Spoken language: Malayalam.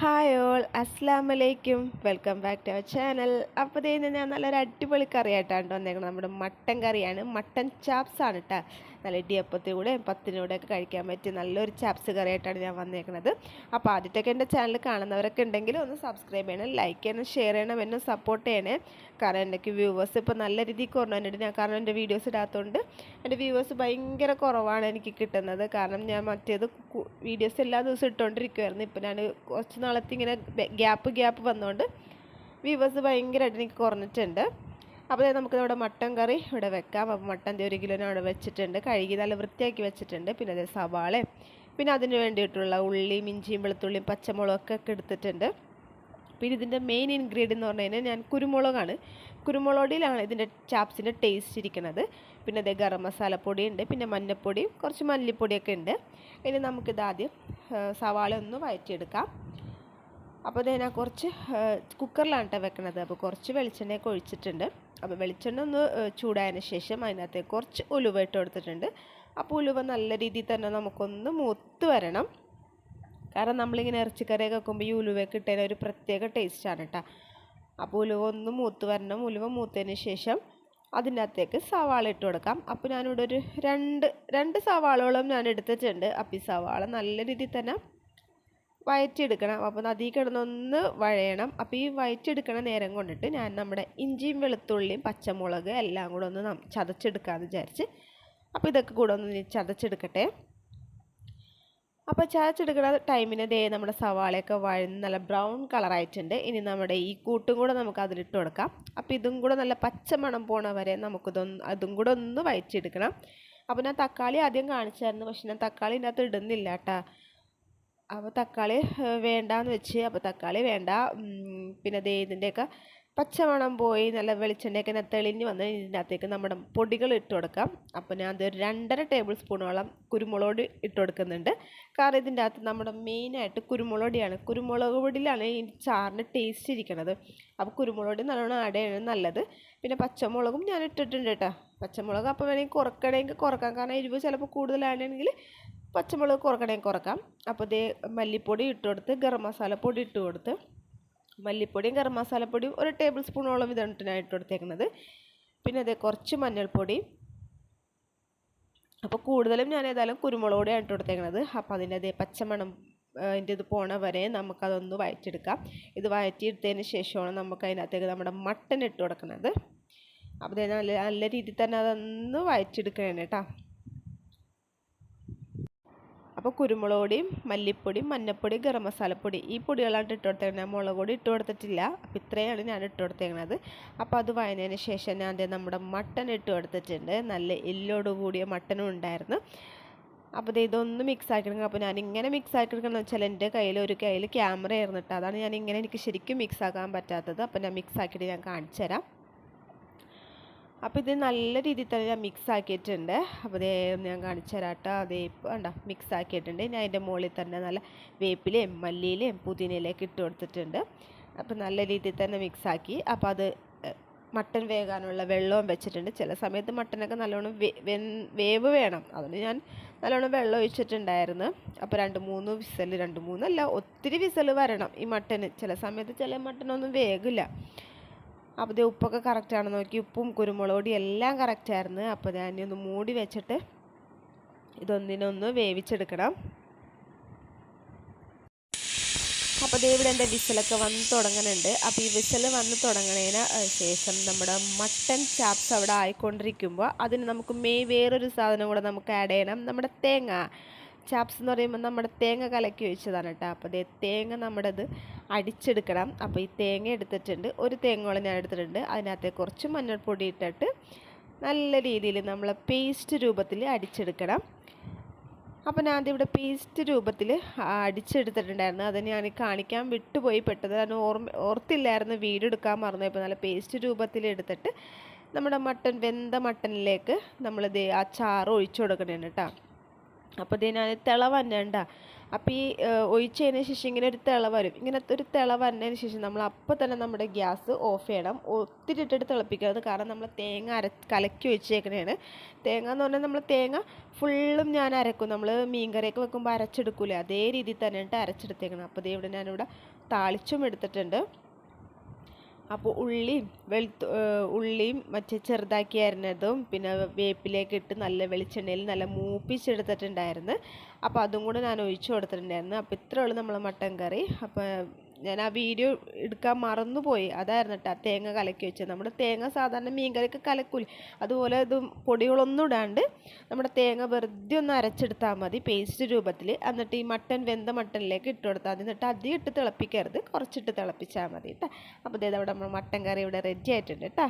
ഹായ് ഓൾ അസ്സാം വലൈക്കും welcome back to our channel അപ്പോൾ ഇന്ന് ഞാൻ നല്ലൊരു അടിപൊളി കറിയായിട്ടാണ് വന്നേക്കുന്നത് നമ്മുടെ മട്ടൻ കറിയാണ്. മട്ടൻ ചാപ്സാണ് കേട്ടോ നല്ല ഇടിയപ്പത്തിലൂടെ പത്തിനൂടെ ഒക്കെ കഴിക്കാൻ പറ്റിയ നല്ലൊരു ചാപ്സ് കറിയായിട്ടാണ് ഞാൻ വന്നേക്കുന്നത് അപ്പോൾ ആദ്യത്തെയൊക്കെ എന്റെ ചാനൽ കാണുന്നവരൊക്കെ ഉണ്ടെങ്കിൽ ഒന്ന് സബ്സ്ക്രൈബ് ചെയ്യണം ലൈക്ക് ചെയ്യണം ഷെയർ ചെയ്യണം എന്നെ സപ്പോർട്ട് ചെയ്യണേ. കാരണം എനിക്ക് വ്യൂവേഴ്സ് ഇപ്പോൾ നല്ല രീതിയിൽ കുറഞ്ഞിട്ടുണ്ട് ഞാൻ കാരണം എന്റെ വീഡിയോസ് ഇടാത്തതുകൊണ്ട് എന്റെ വ്യൂവേഴ്സ് ഭയങ്കര കുറവാണ് എനിക്ക് കിട്ടുന്നത്. കാരണം ഞാൻ മറ്റേത് വീഡിയോസ് എല്ലാ ദിവസവും ഇട്ടുകൊണ്ടിരിക്കുമായിരുന്നു ഇപ്പോൾ ഞാൻ കുറച്ച് നാളത്തെ ഇങ്ങനെ ഗ്യാപ്പ് ഗ്യാപ്പ് വന്നുകൊണ്ട് വ്യൂവേഴ്സ് ഭയങ്കരമായിട്ട് എനിക്ക് കുറഞ്ഞിട്ടുണ്ട്. അപ്പോൾ നമുക്ക് ഇവിടെ മട്ടൻ കറി ഇവിടെ വെക്കാം. അപ്പോൾ മട്ടൻ ദേ ഒരു കിലോനെ അവിടെ വെച്ചിട്ടുണ്ട്. കഴുകി നല്ല വൃത്തിയാക്കി വെച്ചിട്ടുണ്ട്. പിന്നെ അതേ സവാളയും പിന്നെ അതിന് വേണ്ടിയിട്ടുള്ള ഉള്ളിയും ഇഞ്ചിയും വെളുത്തുള്ളിയും പച്ചമുളകൊക്കെ ഒക്കെ എടുത്തിട്ടുണ്ട്. പിന്നെ ഇതിന്റെ മെയിൻ ഇൻഗ്രീഡിയന്റ് എന്ന് പറഞ്ഞു കഴിഞ്ഞാൽ ഞാൻ കുരുമുളകാണ്. കുരുമുളകിലാണ് ഇതിന്റെ ചാപ്സിന്റെ ടേസ്റ്റ് ഇരിക്കുന്നത്. പിന്നെ അതേ ഗരം മസാലപ്പൊടി ഉണ്ട് പിന്നെ മഞ്ഞൾപ്പൊടിയും കുറച്ച് മല്ലിപ്പൊടിയൊക്കെ ഉണ്ട്. ഇനി നമുക്കിത് ആദ്യം സവാള ഒന്ന് വഴറ്റിയെടുക്കാം. അപ്പോൾ ഇതിനെ കുറച്ച് കുക്കറിലാണ് കേട്ടോ വെക്കണത്. അപ്പോൾ കുറച്ച് വെളിച്ചെണ്ണയൊക്കെ ഒഴിച്ചിട്ടുണ്ട്. അപ്പോൾ വെളിച്ചെണ്ണ ഒന്ന് ചൂടായതിന് ശേഷം അതിനകത്തേക്ക് കുറച്ച് ഉലുവ ഇട്ട് കൊടുത്തിട്ടുണ്ട്. അപ്പോൾ ഉലുവ നല്ല രീതിയിൽ തന്നെ നമുക്കൊന്ന് മൂത്ത് വരണം. കാരണം നമ്മളിങ്ങനെ ഇറച്ചിക്കറിയൊക്കെ വെക്കുമ്പോൾ ഈ ഉലുവയൊക്കെ ഇട്ടതിന് ഒരു പ്രത്യേക ടേസ്റ്റാണ് കേട്ടോ അപ്പോൾ ഉലുവ ഒന്ന് മൂത്ത് വരണം. ഉലുവ മൂത്തതിന് ശേഷം അതിന്റെ അകത്തേക്ക് സവാള ഇട്ട് കൊടുക്കാം. അപ്പോൾ ഞാനിവിടെ ഒരു രണ്ട് രണ്ട് സവാളകളും ഞാൻ എടുത്തിട്ടുണ്ട്. അപ്പോൾ ഈ സവാള നല്ല രീതിയിൽ തന്നെ വയറ്റിയെടുക്കണം. അപ്പോൾ അതിൽ കിടന്നൊന്ന് വഴയണം. അപ്പോൾ ഈ വയറ്റിയെടുക്കണ നേരം കൊണ്ടിട്ട് ഞാൻ നമ്മുടെ ഇഞ്ചിയും വെളുത്തുള്ളിയും പച്ചമുളക് എല്ലാം കൂടെ ഒന്ന് ചതച്ചെടുക്കാമെന്ന് വിചാരിച്ച് അപ്പോൾ ഇതൊക്കെ കൂടെ ഒന്ന് ചതച്ചെടുക്കട്ടെ. അപ്പോൾ ചതച്ചെടുക്കുന്ന ടൈമിന് ദേ നമ്മുടെ സവാളയൊക്കെ വഴന്ന് നല്ല ബ്രൗൺ കളറായിട്ടുണ്ട്. ഇനി നമ്മുടെ ഈ കൂട്ടും കൂടെ നമുക്ക് അതിലിട്ട് കൊടുക്കാം. അപ്പോൾ ഇതും കൂടെ നല്ല പച്ചമണം പോണ വരെ നമുക്കിതൊന്ന് അതും കൂടെ ഒന്ന് വയറ്റിയെടുക്കണം. അപ്പോൾ ഞാൻ തക്കാളി ആദ്യം കാണിച്ചായിരുന്നു പക്ഷെ ഞാൻ തക്കാളി ഇതിനകത്ത് ഇടുന്നില്ല കേട്ടോ. അപ്പോൾ തക്കാളി വേണ്ടാന്ന് വെച്ച് അപ്പോൾ തക്കാളി വേണ്ട. പിന്നെ ദേ ഇതിന്റെയൊക്കെ പച്ചമണം പോയി നല്ല വെളിച്ചെണ്ണയൊക്കെ ഇങ്ങനെ തെളിഞ്ഞ് വന്ന് ഇതിനകത്തേക്ക് നമ്മുടെ പൊടികൾ ഇട്ട് കൊടുക്കാം. അപ്പോൾ ഞാൻ അത് രണ്ടര ടേബിൾ സ്പൂണോളം കുരുമുളക് ഇട്ട് കൊടുക്കുന്നുണ്ട്. കാരണം ഇതിന്റെ അകത്ത് നമ്മുടെ മെയിനായിട്ട് കുരുമുളക് പൊടിയാണ് കുരുമുളക് പൊടിയിലാണ് ഈ ചാറിന് ടേസ്റ്റ് ഇരിക്കുന്നത് അപ്പോൾ കുരുമുളക് പൊടി നല്ലോണം ആഡ് ചെയ്യണം നല്ലത്. പിന്നെ പച്ചമുളകും ഞാൻ ഇട്ടിട്ടുണ്ട് കേട്ടോ. പച്ചമുളക് അപ്പോൾ വേണമെങ്കിൽ കുറക്കണമെങ്കിൽ കുറക്കാം. കാരണം എരിവ് ചിലപ്പോൾ കൂടുതലാണെങ്കിൽ പച്ചമുളക് കുറക്കണമെങ്കിൽ കുറക്കാം. അപ്പോൾ ഇതേ മല്ലിപ്പൊടി ഇട്ട് കൊടുത്ത് ഗരം മസാല പൊടി ഇട്ട് കൊടുത്ത് മല്ലിപ്പൊടിയും ഗരം മസാലപ്പൊടിയും ഒരു ടേബിൾ സ്പൂണോളം ഞാൻ ഇട്ട് കൊടുത്തേക്കുന്നത് പിന്നെ അതേ കുറച്ച് മഞ്ഞൾപ്പൊടി. അപ്പോൾ കൂടുതലും ഞാൻ ഏതായാലും കുരുമുളക് പൊടിയാണ് ഇട്ട് കൊടുത്തേക്കുന്നത് അപ്പോൾ അതിന്റെ അതേ പച്ചമണം അതിന്റെ ഇത് പോണ വരെ നമുക്കതൊന്ന് വഴറ്റിയെടുക്കാം. ഇത് വഴറ്റിയെടുത്തതിന് ശേഷമാണ് നമുക്ക് അതിനകത്തേക്ക് നമ്മുടെ മട്ടൻ ഇട്ട് കൊടുക്കുന്നത് അപ്പോൾ നല്ല നല്ല രീതിയിൽ തന്നെ അതൊന്ന് വഴറ്റിയെടുക്കണം കേട്ടോ. അപ്പോൾ കുരുമുളക് പൊടിയും മല്ലിപ്പൊടിയും മഞ്ഞൾപ്പൊടി ഗരം മസാലപ്പൊടി ഈ പൊടികളാണ് ഇട്ട് കൊടുത്തേക്കുന്നത് മുളക് പൊടി ഇട്ട് കൊടുത്തിട്ടില്ല. അപ്പോൾ ഇത്രയാണ് ഞാൻ ഇട്ട് കൊടുത്തേക്കുന്നത് അപ്പോൾ അത് വായനതിന് ശേഷം ഞാൻ അതേ നമ്മുടെ മട്ടൻ ഇട്ട് കൊടുത്തിട്ടുണ്ട്. നല്ല എല്ലോട് കൂടിയ മട്ടനും ഉണ്ടായിരുന്നു. അപ്പോൾ ഇത് ഇതൊന്ന് മിക്സ് ആക്കിയെടുക്കണം. അപ്പോൾ ഞാൻ ഇങ്ങനെ മിക്സ് ആക്കിയെടുക്കണം എന്ന് വെച്ചാൽ എന്റെ കയ്യിൽ ഒരു കയ്യിൽ ക്യാമറ ആയിരുന്നിട്ട് അതാണ് ഞാൻ ഇങ്ങനെ എനിക്ക് ശരിക്കും മിക്സ് ആക്കാൻ പറ്റാത്തത്. അപ്പോൾ ഞാൻ മിക്സ് ആക്കിയിട്ട് ഞാൻ കാണിച്ചു തരാം അപ്പോൾ ഇത് നല്ല രീതിയിൽ തന്നെ ഞാൻ മിക്സ് ആക്കിയിട്ടുണ്ട്. അപ്പോൾ ഇതേ ഞാൻ കാണിച്ചു തരാം കേട്ടോ അതേ വേണ്ട മിക്സ് ആക്കിയിട്ടുണ്ട്. ഞാൻ അതിന്റെ മുകളിൽ തന്നെ നല്ല വേപ്പിലയും മല്ലിയിലയും പുതിനയിലേക്ക് ഇട്ട് കൊടുത്തിട്ടുണ്ട്. അപ്പോൾ നല്ല രീതിയിൽ തന്നെ മിക്സ് ആക്കി. അപ്പോൾ അത് മട്ടൻ വേകാനുള്ള വെള്ളവും വെച്ചിട്ടുണ്ട്. ചില സമയത്ത് മട്ടനൊക്കെ നല്ലോണം വേവ് വേണം. അതിന് ഞാൻ നല്ലോണം വെള്ളം ഒഴിച്ചിട്ടുണ്ടായിരുന്നു. അപ്പോൾ രണ്ട് മൂന്ന് വിസൽ രണ്ട് മൂന്നല്ല ഒത്തിരി വിസൽ വരണം ഈ മട്ടന്. ചില സമയത്ത് ചില മട്ടനൊന്നും വേഗില്ല അപ്പോൾ ഇത് ഉപ്പൊക്കെ കറക്റ്റാണെന്ന് നോക്കി. ഉപ്പും കുരുമുളക് പൊടി എല്ലാം കറക്റ്റായിരുന്നു അപ്പോൾ ഞാൻ ഒന്ന് മൂടി വെച്ചിട്ട് ഇതൊന്നിനൊന്ന് വേവിച്ചെടുക്കണം. അപ്പോൾ ദേ ഇവിടെ എന്റെ വിസിലൊക്കെ വന്ന് തുടങ്ങുന്നുണ്ട് അപ്പോൾ ഈ വിസിൽ വന്ന് തുടങ്ങുന്നതിന് ശേഷം നമ്മുടെ മട്ടൺ ചാപ്സ് അവിടെ ആയിക്കൊണ്ടിരിക്കുമ്പോൾ അതിന് നമുക്ക് മെയ് വേറൊരു സാധനം കൂടെ നമുക്ക് ആഡ് ചെയ്യണം. നമ്മുടെ തേങ്ങ. ചാപ്സ് എന്ന് പറയുമ്പോൾ നമ്മുടെ തേങ്ങ കലക്കി വെച്ചതാണ് കേട്ടോ. അപ്പോൾ അതേ തേങ്ങ നമ്മുടേത് അടിച്ചെടുക്കണം. അപ്പോൾ ഈ തേങ്ങ എടുത്തിട്ടുണ്ട്. ഒരു തേങ്ങോളം ഞാൻ എടുത്തിട്ടുണ്ട്. അതിനകത്ത് കുറച്ച് മഞ്ഞൾപ്പൊടി ഇട്ടിട്ട് നല്ല രീതിയിൽ നമ്മൾ പേസ്റ്റ് രൂപത്തിൽ അടിച്ചെടുക്കണം. അപ്പോൾ ഞാൻ ഇവിടെ പേസ്റ്റ് രൂപത്തിൽ അടിച്ചെടുത്തിട്ടുണ്ടായിരുന്നു. അത് ഞാൻ കാണിക്കാൻ വിട്ടുപോയി. പെട്ടത് ഞാൻ ഓർമ്മ ഓർത്തില്ലായിരുന്നു. വീഡിയോ എടുക്കാൻ മറന്നു ഇപ്പോൾ നല്ല പേസ്റ്റ് രൂപത്തിൽ എടുത്തിട്ട് നമ്മുടെ മട്ടൻ വെന്ത മട്ടനിലേക്ക് നമ്മളിത് ആ ചാറ് ഒഴിച്ചു കൊടുക്കണേണ് കേട്ടോ. അപ്പോൾ ഇത് ഞാൻ തിള വന്നണ്ട. അപ്പോൾ ഈ ഒഴിച്ചതിന് ശേഷം ഇങ്ങനെ ഒരു തിള വരും. ഇങ്ങനത്തെ ഒരു തിള വന്നതിന് ശേഷം നമ്മൾ അപ്പോൾ തന്നെ നമ്മുടെ ഗ്യാസ് ഓഫ് ചെയ്യണം. ഒത്തിരി ഇട്ടിട്ട് തിളപ്പിക്കരുത്. കാരണം നമ്മൾ തേങ്ങ അര കലക്കി ഒഴിച്ചേക്കണേണ് തേങ്ങ എന്ന് പറഞ്ഞാൽ നമ്മൾ തേങ്ങ ഫുള്ളും ഞാൻ അരക്കും. നമ്മൾ മീൻകറിയൊക്കെ വെക്കുമ്പോൾ അരച്ചെടുക്കൂലേ. അതേ രീതിയിൽ തന്നെയായിട്ട് അരച്ചെടുത്തേക്കണം. അപ്പോൾ ദേ ഇവിടെ ഞാനിവിടെ താളിച്ചും എടുത്തിട്ടുണ്ട്. അപ്പോൾ ഉള്ളിയും വെളുത്തു ഉള്ളിയും മറ്റേ ചെറുതാക്കി അരിഞ്ഞതും പിന്നെ വേപ്പിലേക്ക് ഇട്ട് നല്ല വെളിച്ചെണ്ണയിൽ നല്ല മൂപ്പിച്ചെടുത്തിട്ടുണ്ടായിരുന്നു. അപ്പോൾ അതും കൂടെ ഞാൻ ഒഴിച്ചു കൊടുത്തിട്ടുണ്ടായിരുന്നു. അപ്പോൾ ഇത്രേ ഉള്ളൂ നമ്മളെ മട്ടൻ കറി. അപ്പോൾ ഞാൻ ആ വീഡിയോ എടുക്കാൻ മറന്നുപോയി. അതായിരുന്നു കേട്ടോ തേങ്ങ കലക്കി വെച്ചത്. നമ്മുടെ തേങ്ങ സാധാരണ മീൻകറിയൊക്കെ കലക്കൂലി. അതുപോലെ ഇത് പൊടികളൊന്നും ഇടാണ്ട് നമ്മുടെ തേങ്ങ വെറുതെ ഒന്ന് അരച്ചെടുത്താൽ മതി പേസ്റ്റ് രൂപത്തിൽ എന്നിട്ട് ഈ മട്ടൻ വെന്ത മട്ടനിലേക്ക് ഇട്ട് കൊടുത്താൽ മതി. എന്നിട്ട് അധികം ഇട്ട് തിളപ്പിക്കരുത്. കുറച്ചിട്ട് തിളപ്പിച്ചാൽ മതി കേട്ടോ അപ്പോൾ ഇതേ നമ്മൾ മട്ടൻ കറി ഇവിടെ റെഡി ആയിട്ടുണ്ട് കേട്ടോ